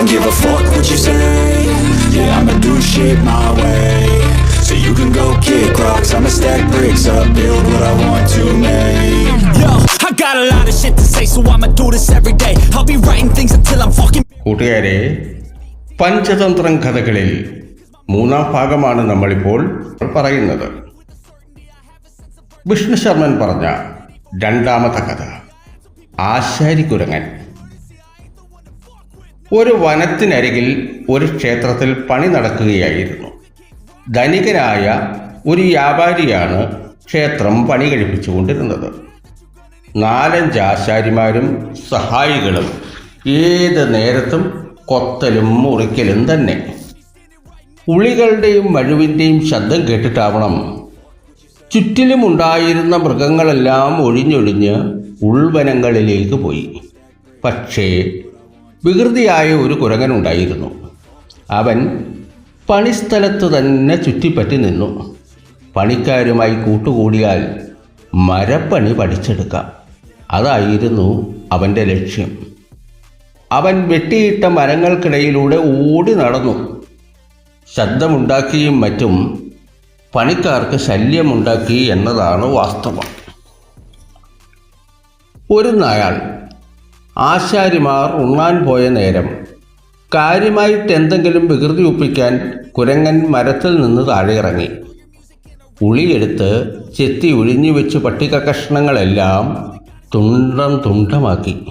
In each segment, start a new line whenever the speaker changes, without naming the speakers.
don't give a fuck what you say Yeah, I'ma do shit my way So you can go kick rocks I'ma stack bricks up, build what I want to make
Yo, I got a lot of shit to say, so I'ma do this every day. I'll be writing things until I'm fucking.
കൂട്ടുകാരെ പഞ്ചതന്ത്രം കഥകളിൽ മൂന്നാം ഭാഗമാണ് നമ്മളിപ്പോൾ പറയുന്നത് വിഷ്ണു ശർമ്മൻ പറഞ്ഞ രണ്ടാമത്തെ കഥ ആശാരിക്കുരങ്ങൻ ഒരു വനത്തിനരികിൽ ഒരു ക്ഷേത്രത്തിൽ പണി നടക്കുകയായിരുന്നു. ധനികനായ ഒരു വ്യാപാരിയാണ് ക്ഷേത്രം പണി കഴിപ്പിച്ചുകൊണ്ടിരുന്നത്. നാലഞ്ച് ആശാരിമാരും സഹായികളും ഏത് നേരത്തും കൊത്തലും മുറിക്കലും തന്നെ. ഉളികളുടെയും മഴുവിന്റെയും ശബ്ദം കേട്ടിട്ടാവണം. ചുറ്റിലും ഉണ്ടായിരുന്ന മൃഗങ്ങളെല്ലാം ഒഴിഞ്ഞൊഴിഞ്ഞ് ഉൾവനങ്ങളിലേക്ക് പോയി. പക്ഷേ വികൃതിയായ ഒരു കുരങ്ങനുണ്ടായിരുന്നു. അവൻ പണിസ്ഥലത്ത് തന്നെ ചുറ്റിപ്പറ്റി നിന്നു. പണിക്കാരുമായി കൂട്ടുകൂടിയാൽ മരപ്പണി പഠിച്ചെടുക്കാം. അതായിരുന്നു അവന്റെ ലക്ഷ്യം. അവൻ വെട്ടിയിട്ട മരങ്ങൾക്കിടയിലൂടെ ഓടി നടന്നു. ശബ്ദമുണ്ടാക്കിയും മറ്റും പണിക്കാർക്ക് ശല്യമുണ്ടാക്കി എന്നതാണ് വാസ്തവം. ഒരു നായാൾ ആശാരിമാർ ഉണ്ണാൻ പോയ നേരം കാര്യമായിട്ട് എന്തെങ്കിലും വികൃതി ഒപ്പിക്കാൻ കുരങ്ങൻ മരത്തിൽ നിന്ന് താഴെ ഇറങ്ങി ഉളിയെടുത്ത് ചെത്തി ഒഴിഞ്ഞു വെച്ച് പട്ടിക കഷ്ണങ്ങളെല്ലാം തുണ്ടം തുണ്ടമാക്കി.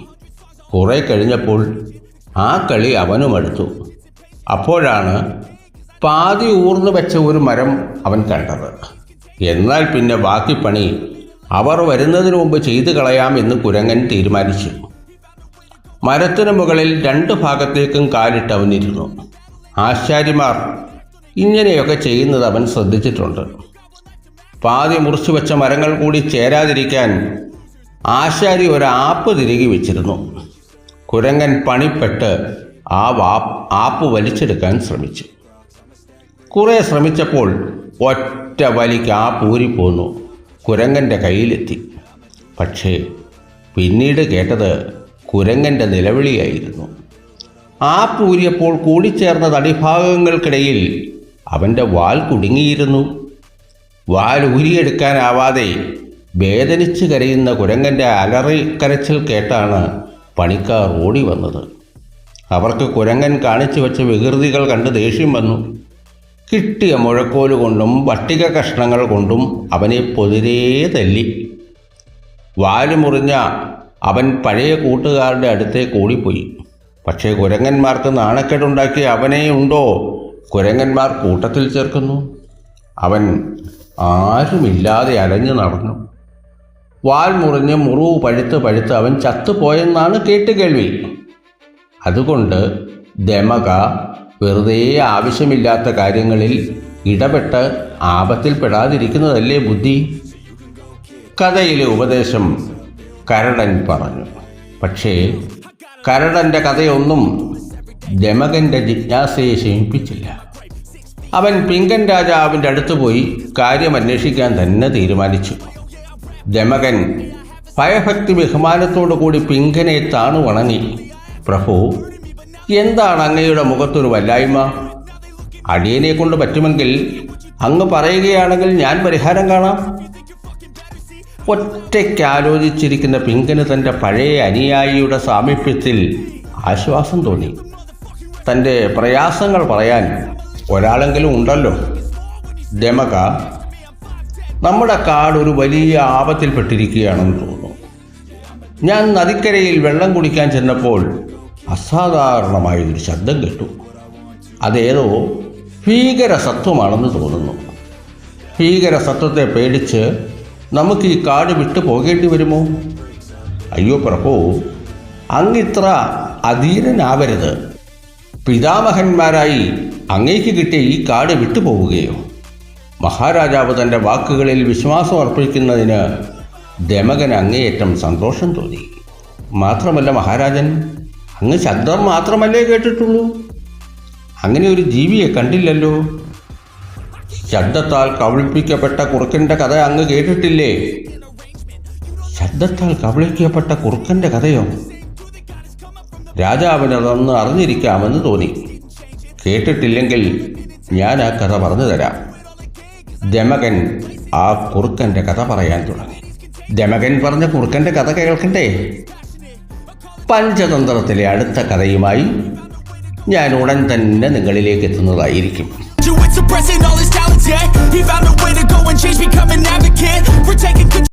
കുറെ കഴിഞ്ഞപ്പോൾ ആ കളി അവനും അടുത്തു. അപ്പോഴാണ് പാതി ഊർന്നു വെച്ച ഒരു മരം അവൻ കണ്ടത്. എന്നാൽ പിന്നെ ബാക്കി പണി അവർ വരുന്നതിന് മുമ്പ് ചെയ്തു കളയാം എന്ന് കുരങ്ങൻ തീരുമാനിച്ചു. മരത്തിനു മുകളിൽ രണ്ടു ഭാഗത്തേക്കും കാലിട്ട് അവനിരുന്നു. ആശാരിമാർ ഇങ്ങനെയൊക്കെ ചെയ്യുന്നത് അവൻ ശ്രദ്ധിച്ചിട്ടുണ്ട്. പാതി മുറിച്ചു വെച്ച മരങ്ങൾ കൂടി ചേരാതിരിക്കാൻ ആശാരി ഒരു ആപ്പ് തിരികെ വെച്ചിരുന്നു. കുരങ്ങൻ പണിപ്പെട്ട് ആ വാ ആപ്പ് വലിച്ചെടുക്കാൻ ശ്രമിച്ചു. കുറെ ശ്രമിച്ചപ്പോൾ ഒറ്റ വലിക്ക് ആ പൂരിപ്പോന്നു കുരങ്ങന്റെ കയ്യിലെത്തി. പക്ഷേ പിന്നീട് കേട്ടത് കുരങ്ങന്റെ നിലവിളിയായിരുന്നു. ആ പൂരിയപ്പോൾ കൂടിച്ചേർന്ന തടിഭാഗങ്ങൾക്കിടയിൽ അവന്റെ വാൽ കുടുങ്ങിയിരുന്നു. വാൽ ഊരിയെടുക്കാനാവാതെ വേദനിച്ച് കരയുന്ന കുരങ്ങന്റെ അലറി കരച്ചിൽ കേട്ടാണ് പണിക്കാർ ഓടി വന്നത്. അവർക്ക് കുരങ്ങൻ കാണിച്ചു വെച്ച വികൃതികൾ കണ്ട് ദേഷ്യം വന്നു. കിട്ടിയ മുഴക്കോൽ കൊണ്ടും വട്ടിക കഷ്ണങ്ങൾ കൊണ്ടും അവനെ പൊതിരേ തല്ലി. വാൽ മുറിഞ്ഞ അവൻ പഴയ കൂട്ടുകാരുടെ അടുത്തേക്ക് ഓടിപ്പോയി. പക്ഷേ കുരങ്ങന്മാർക്ക് നാണക്കേടുണ്ടാക്കി അവനെ ഉണ്ടോ? കുരങ്ങന്മാർ കൂട്ടത്തിൽ ചേർക്കുന്നു. അവൻ ആരുമില്ലാതെ അലഞ്ഞു നടന്നു. വാൽ മുറിഞ്ഞ് മുറിവ് പഴുത്ത് പഴുത്ത് അവൻ ചത്തുപോയെന്നാണ് കേട്ട് കേൾവി. അതുകൊണ്ട് ദമക വെറുതെ ആവശ്യമില്ലാത്ത കാര്യങ്ങളിൽ ഇടപെട്ട് ആപത്തിൽ പെടാതിരിക്കുന്നതല്ലേ ബുദ്ധി? കഥയിലെ ഉപദേശം കരടൻ പറഞ്ഞു. പക്ഷേ കരടന്റെ കഥയൊന്നും ജമകന്റെ ജിജ്ഞാസയെ ശമിപ്പിച്ചില്ല അവൻ പിങ്കൻ രാജാവിന്റെ അടുത്ത് പോയി കാര്യം അന്വേഷിക്കാൻ തന്നെ തീരുമാനിച്ചു. ജമകൻ ഭയഭക്തി ബഹുമാനത്തോടു കൂടി പിങ്കനെ താണു വണങ്ങി. പ്രഭു എന്താണ് അങ്ങയുടെ മുഖത്തൊരു വല്ലായ്മ? അടിയനെ കൊണ്ട് പറ്റുമെങ്കിൽ അങ്ങ് പറയുകയാണെങ്കിൽ ഞാൻ പരിഹാരം കാണാം. ഒറ്റയ്ക്ക് ആലോചിച്ചിരിക്കുന്ന പിങ്കന് തന്റെ പഴയ അനുയായിയുടെ സാമീപ്യത്തിൽ ആശ്വാസം തോന്നി. തന്റെ പ്രയാസങ്ങൾ പറയാൻ ഒരാളെങ്കിലും ഉണ്ടല്ലോ. ദമക നമ്മുടെ കാട് ഒരു വലിയ ആപത്തിൽപ്പെട്ടിരിക്കുകയാണെന്ന് തോന്നുന്നു. ഞാൻ നദിക്കരയിൽ വെള്ളം കുടിക്കാൻ ചെന്നപ്പോൾ അസാധാരണമായൊരു ശബ്ദം കേട്ടു. അതേതോ ഭീകരസത്വമാണെന്ന് തോന്നുന്നു. ഭീകരസത്വത്തെ പേടിച്ച് നമുക്ക് ഈ കാട് വിട്ടു പോകേണ്ടി വരുമോ? അയ്യോ പ്രഭു അങ്ങിത്ര അധീരനാവരുത് പിതാമഹന്മാരായി അങ്ങേക്ക് കിട്ടിയ ഈ കാട് വിട്ടുപോവുകയോ മഹാരാജാവ് തന്റെ വാക്കുകളിൽ വിശ്വാസം അർപ്പിക്കുന്നതിന് ദമകൻ അങ്ങേയറ്റം സന്തോഷം തോന്നി. മാത്രമല്ല മഹാരാജൻ അങ്ങ് ശബ്ദം മാത്രമല്ലേ കേട്ടിട്ടുള്ളൂ? അങ്ങനെ ഒരു ജീവിയെ കണ്ടില്ലല്ലോ? ശബ്ദത്താൽ കബളിപ്പിക്കപ്പെട്ട കുറുക്കന്റെ കഥ അങ്ങ് കേട്ടിട്ടില്ലേ? ശബ്ദത്താൽ കബളിക്കപ്പെട്ട കുറുക്കന്റെ കഥയോ? രാജാവിനതൊന്ന് അറിഞ്ഞിരിക്കാമെന്ന് തോന്നി. കേട്ടിട്ടില്ലെങ്കിൽ ഞാൻ ആ കഥ പറഞ്ഞു തരാം. ദമകൻ ആ കുറുക്കന്റെ കഥ പറയാൻ തുടങ്ങി. ദമകൻ പറഞ്ഞ കുറുക്കന്റെ കഥ കേൾക്കണ്ടേ? പഞ്ചതന്ത്രത്തിലെ അടുത്ത കഥയുമായി ഞാൻ ഉടൻ തന്നെ നിങ്ങളിലേക്ക് എത്തുന്നതായിരിക്കും.
Suppressing all his talents, yeah. He found a way to go and change, become an advocate. For taking control